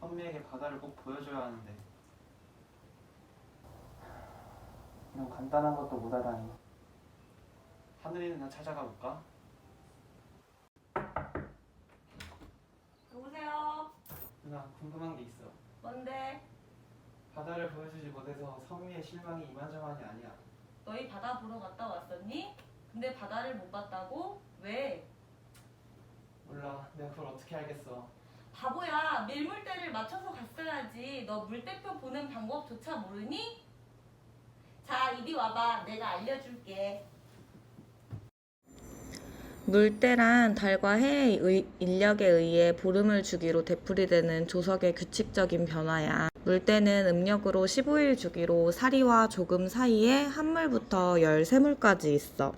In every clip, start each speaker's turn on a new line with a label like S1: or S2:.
S1: 선미에게 바다를 꼭 보여줘야 하는데. 이런 간단한 것도 못 알아니. 하늘이 누나 찾아가 볼까?
S2: 여보세요?
S1: 누나 궁금한 게 있어.
S2: 뭔데?
S1: 바다를 보여주지 못해서 선미의 실망이 이만저만이 아니야.
S2: 너희 바다 보러 갔다 왔었니? 근데 바다를 못 봤다고? 왜?
S1: 몰라, 내가 그걸 어떻게 알겠어.
S2: 바보야 밀물대를 맞춰서 갔어야지 너 물대표 보는 방법조차 모르니? 자 이리 와봐 내가 알려줄게 물대란 달과 해의 의- 인력에 의해 보름을 주기로 되풀이되는 조석의 규칙적인 변화야. 물대는 음력으로 15일 주기로 사리와 조금 사이에 한물부터 13물까지 있어.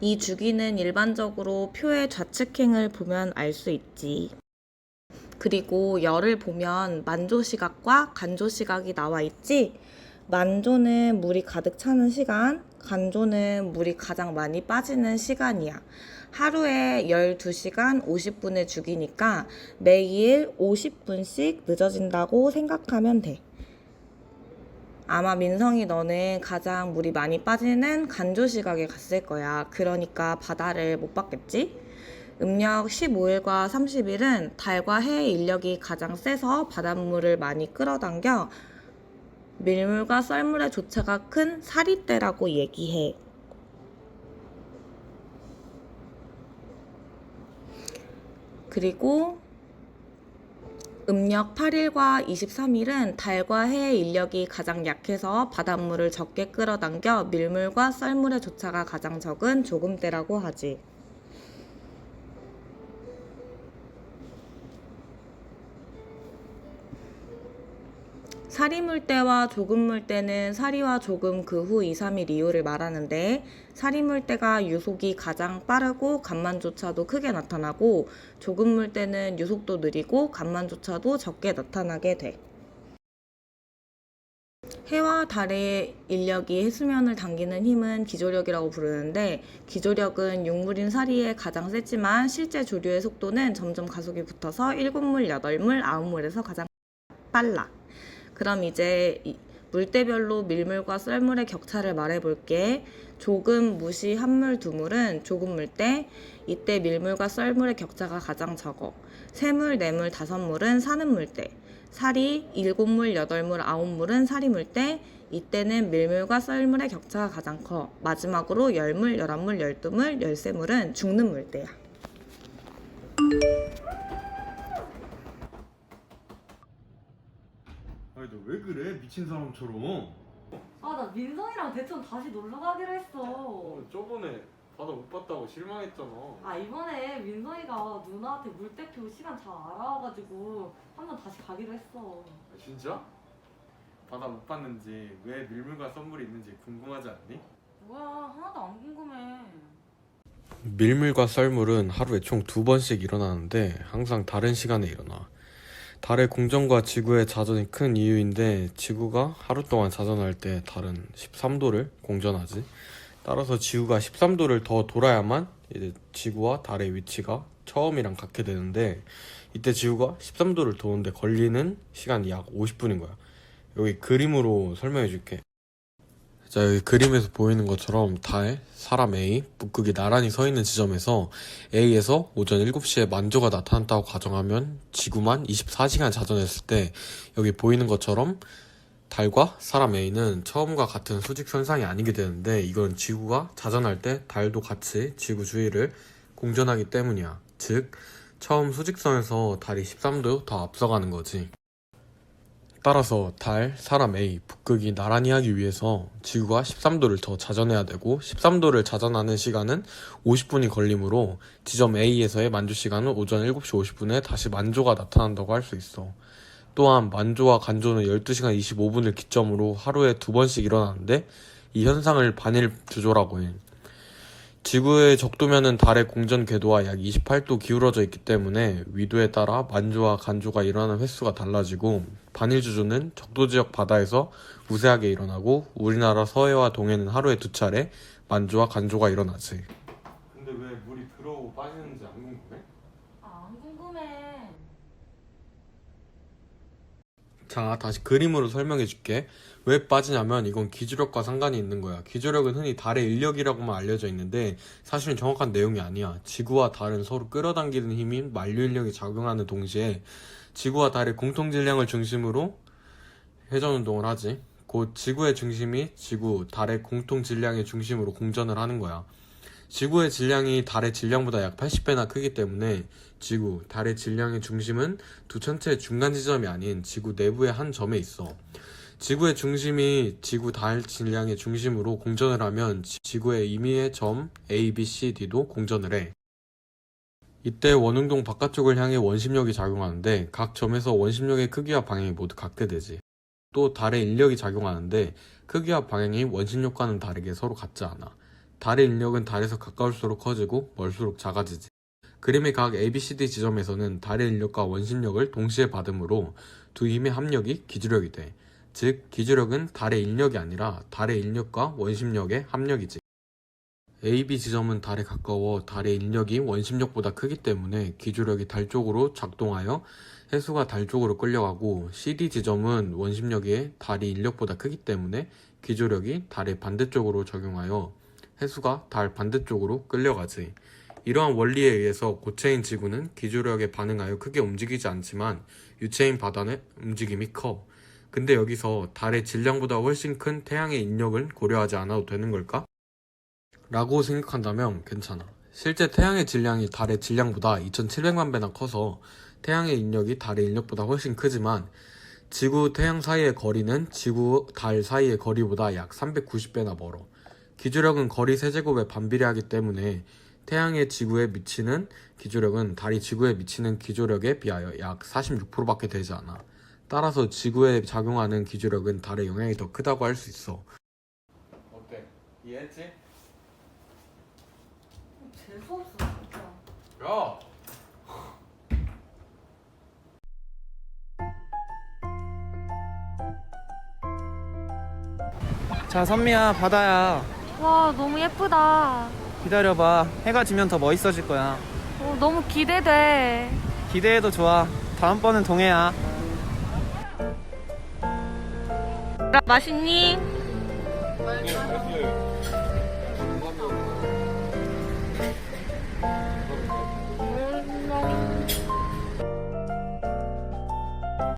S2: 이 주기는 일반적으로 표의 좌측행을 보면 알 수 있지. 그리고 열을 보면 만조 시각과 간조 시각이 나와 있지. 만조는 물이 가득 차는 시간, 간조는 물이 가장 많이 빠지는 시간이야. 하루에 12시간 50분의 주기니까 매일 50분씩 늦어진다고 생각하면 돼. 아마 민성이 너는 가장 물이 많이 빠지는 간조 시각에 갔을 거야. 그러니까 바다를 못 봤겠지? 음력 15일과 30일은 달과 해의 인력이 가장 세서 바닷물을 많이 끌어당겨 밀물과 썰물의 조차가 큰 사리대라고 얘기해. 그리고 음력 8일과 23일은 달과 해의 인력이 가장 약해서 바닷물을 적게 끌어당겨 밀물과 썰물의 조차가 가장 적은 조금대라고 하지. 사리물대와 조금물대는 사리와 조금 그 후 2, 3일 이후를 말하는데 사리물대가 유속이 가장 빠르고 간만조차도 크게 나타나고 조금물대는 유속도 느리고 간만조차도 적게 나타나게 돼. 해와 달의 인력이 해수면을 당기는 힘은 기조력이라고 부르는데 기조력은 육물인 사리에 가장 세지만 실제 조류의 속도는 점점 가속이 붙어서 7물, 8물, 9물에서 가장 빨라. 그럼 이제 이- 물대별로 밀물과 썰물의 격차를 말해볼게. 조금, 무시, 한물, 두물은 조금 물대. 이때 밀물과 썰물의 격차가 가장 적어. 세물, 네물, 다섯물은 사는 물대. 사리, 일곱물, 여덟물, 아홉물은 사리 물대. 이때는 밀물과 썰물의 격차가 가장 커. 마지막으로 열물, 열한물, 열두물, 열세물은 죽는 물대야.
S3: 미친 사람처럼
S2: 아, 나 민성이랑 대천 다시 놀러 가기로 했어.
S3: 저번에 바다 못 봤다고 실망했잖아
S2: 아 이번에 민성이가 누나한테 물대표 시간 잘 알아와가지고 한번 다시 가기로 했어.
S3: 아, 진짜? 바다 못 봤는지 왜 밀물과 썬물이 있는지 궁금하지 않니?
S2: 뭐야 하나도 안 궁금해.
S4: 밀물과 썰물은 하루에 총 두 번씩 일어나는데 항상 다른 시간에 일어나. 달의 공전과 지구의 자전이 큰 이유인데 지구가 하루 동안 자전할 때 달은 13도를 공전하지. 따라서 지구가 13도를 더 돌아야만 이제 지구와 달의 위치가 처음이랑 같게 되는데 이때 지구가 13도를 도는데 걸리는 시간이 약 50분인 거야. 여기 그림으로 설명해 줄게. 자, 여기 그림에서 보이는 것처럼 달, 사람 A, 북극이 나란히 서 있는 지점에서 A에서 오전 7시에 만조가 나타났다고 가정하면 지구만 24시간 자전했을 때 여기 보이는 것처럼 달과 사람 A는 처음과 같은 수직선상이 아니게 되는데 이건 지구가 자전할 때 달도 같이 지구 주위를 공전하기 때문이야. 즉, 처음 수직선에서 달이 13도 더 앞서가는 거지. 따라서 달, 사람 A, 북극이 나란히 하기 위해서 지구가 13도를 더 자전해야 되고 13도를 자전하는 시간은 50분이 걸리므로 지점 A에서의 만조 시간은 오전 7시 50분에 다시 만조가 나타난다고 할 수 있어. 또한 만조와 간조는 12시간 25분을 기점으로 하루에 두 번씩 일어나는데 이 현상을 반일 조조라고 해. 지구의 적도면은 달의 공전 궤도와 약 28도 기울어져 있기 때문에 위도에 따라 만조와 간조가 일어나는 횟수가 달라지고 반일주조는 적도 지역 바다에서 우세하게 일어나고 우리나라 서해와 동해는 하루에 두 차례 만조와 간조가 일어나지.
S3: 근데 왜 물이 들어오고 빠지는지 안 궁금해?
S2: 아 안 궁금해.
S4: 자, 다시 그림으로 설명해 줄게. 왜 빠지냐면 이건 기주력과 상관이 있는 거야. 기주력은 흔히 달의 인력이라고만 알려져 있는데 사실은 정확한 내용이 아니야. 지구와 달은 서로 끌어당기는 힘인 만류 인력이 작용하는 동시에 지구와 달의 공통 질량을 중심으로 회전 운동을 하지. 곧 지구의 중심이 지구, 달의 공통 질량의 중심으로 공전을 하는 거야. 지구의 질량이 달의 질량보다 약 80배나 크기 때문에 지구, 달의 질량의 중심은 두 천체의 중간 지점이 아닌 지구 내부의 한 점에 있어. 지구의 중심이 지구 달 질량의 중심으로 공전을 하면 지- 지구의 임의의 점 A, B, C, D도 공전을 해. 이때 원흥동 바깥쪽을 향해 원심력이 작용하는데 각 점에서 원심력의 크기와 방향이 모두 각대되지. 또 달의 인력이 작용하는데 크기와 방향이 원심력과는 다르게 서로 같지 않아. 달의 인력은 달에서 가까울수록 커지고 멀수록 작아지지. 그림의 각 ABCD 지점에서는 달의 인력과 원심력을 동시에 받으므로 두 힘의 합력이 기주력이 돼. 즉, 기주력은 달의 인력이 아니라 달의 인력과 원심력의 합력이지. AB 지점은 달에 가까워 달의 인력이 원심력보다 크기 때문에 기주력이 달 쪽으로 작동하여 해수가 달 쪽으로 끌려가고 CD 지점은 원심력이 달이 인력보다 크기 때문에 기주력이 달의 반대쪽으로 적용하여 해수가 달 반대쪽으로 끌려가지. 이러한 원리에 의해서 고체인 지구는 기주력에 반응하여 크게 움직이지 않지만 유체인 바다는 움직임이 커. 근데 여기서 달의 질량보다 훨씬 큰 태양의 인력을 고려하지 않아도 되는 걸까? 라고 생각한다면 괜찮아. 실제 태양의 질량이 달의 질량보다 2700만 배나 커서 태양의 인력이 달의 인력보다 훨씬 크지만 지구, 태양 사이의 거리는 지구, 달 사이의 거리보다 약 390배나 멀어. 기주력은 거리 세제곱에 반비례하기 때문에 태양의 지구에 미치는 기주력은 달이 지구에 미치는 기조력에 비하여 약 46%밖에 되지 않아. 따라서 지구에 작용하는 기주력은 달의 영향이 더 크다고 할 수 있어.
S3: 어때? 이해했지?
S2: 재수없어 진짜.
S3: 야!
S1: 자 선미야 바다야
S5: 와 너무 예쁘다.
S1: 기다려봐 해가 지면 더 멋있어질 거야
S5: 어, 너무 기대돼.
S1: 기대해도 좋아 다음번은 동해야
S2: 맛있니?